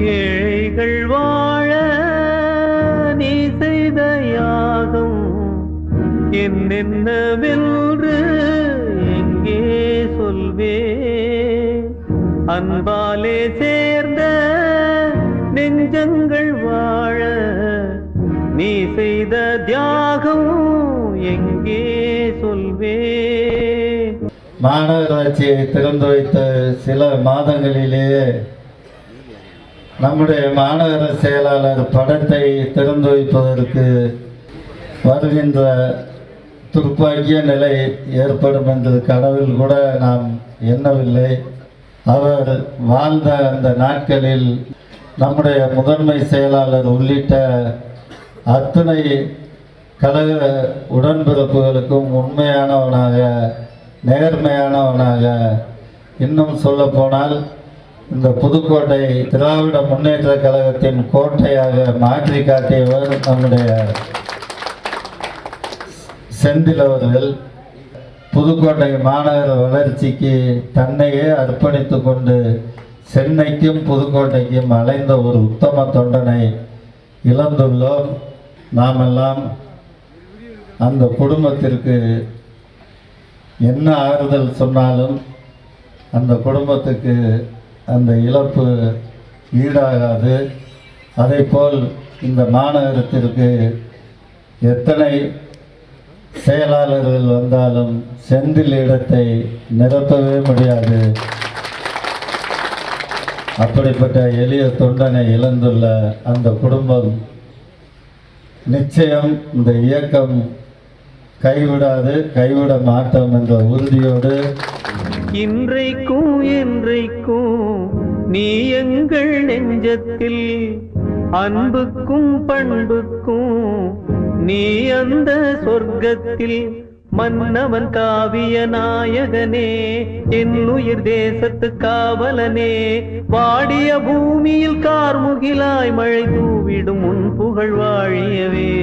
ஏழைகள் வாழ நீ செய்த யாகம் என்னென்னவென்று எங்கே சொல்வே. அன்பாலே சேர்ந்த நெஞ்சங்கள் வாழ நீ செய்த தியாகம் எங்கே சொல்வே. மாநகராட்சியை திறந்து வைத்த சில மாதங்களிலேயே நம்முடைய மாநகர செயலாளர் படத்தை திறந்து வைப்பதற்கு வருகின்ற துர்ப்பாக்கிய நிலை ஏற்படும் என்று கனவில் கூட நாம் எண்ணவில்லை. அவர் வாழ்ந்த அந்த நாட்களில் நம்முடைய முதன்மை செயலாளர் உள்ளிட்ட அத்தனை கழக உடன்பிறப்புகளுக்கும் உண்மையானவனாக நேர்மையானவனாக இன்னும் சொல்ல போனால் இந்த புதுக்கோட்டை திராவிட முன்னேற்ற கழகத்தின் கோட்டையாக மாற்றி காட்டியவர் நம்முடைய செந்தில் அவர்கள். புதுக்கோட்டை மாநகர வளர்ச்சிக்கு தன்னையே அர்ப்பணித்து கொண்டு சென்னைக்கும் புதுக்கோட்டைக்கும் அலைந்த ஒரு உத்தம தொண்டனை இழந்துள்ளோம். நாமெல்லாம் அந்த குடும்பத்திற்கு என்ன ஆறுதல் சொன்னாலும் அந்த குடும்பத்துக்கு அந்த இழப்பு ஈடாகாது. அதேபோல் இந்த மாநகரத்திற்கு எத்தனை செயலாளர்கள் வந்தாலும் செந்தில் இடத்தை நிரப்பவே முடியாது. அப்படிப்பட்ட எளிய தொண்டனை இழந்துள்ள அந்த குடும்பம் நிச்சயம் இந்த இயக்கம் கைவிடாது கைவிட மாட்டோம் என்ற உறுதியோடு இன்றைக்கும் என்றைக்கும் நீ எங்கள் நெஞ்சத்தில் அன்புக்கும் பண்புக்கும் நீ அந்த சொர்க்கத்தில் மன்னவன் காவிய நாயகனே என் உயிர் தேசத்து காவலனே. வாடிய பூமியில் கார்முகிலாய் மழை தூவிடும் உன் புகழ் வாழியவே.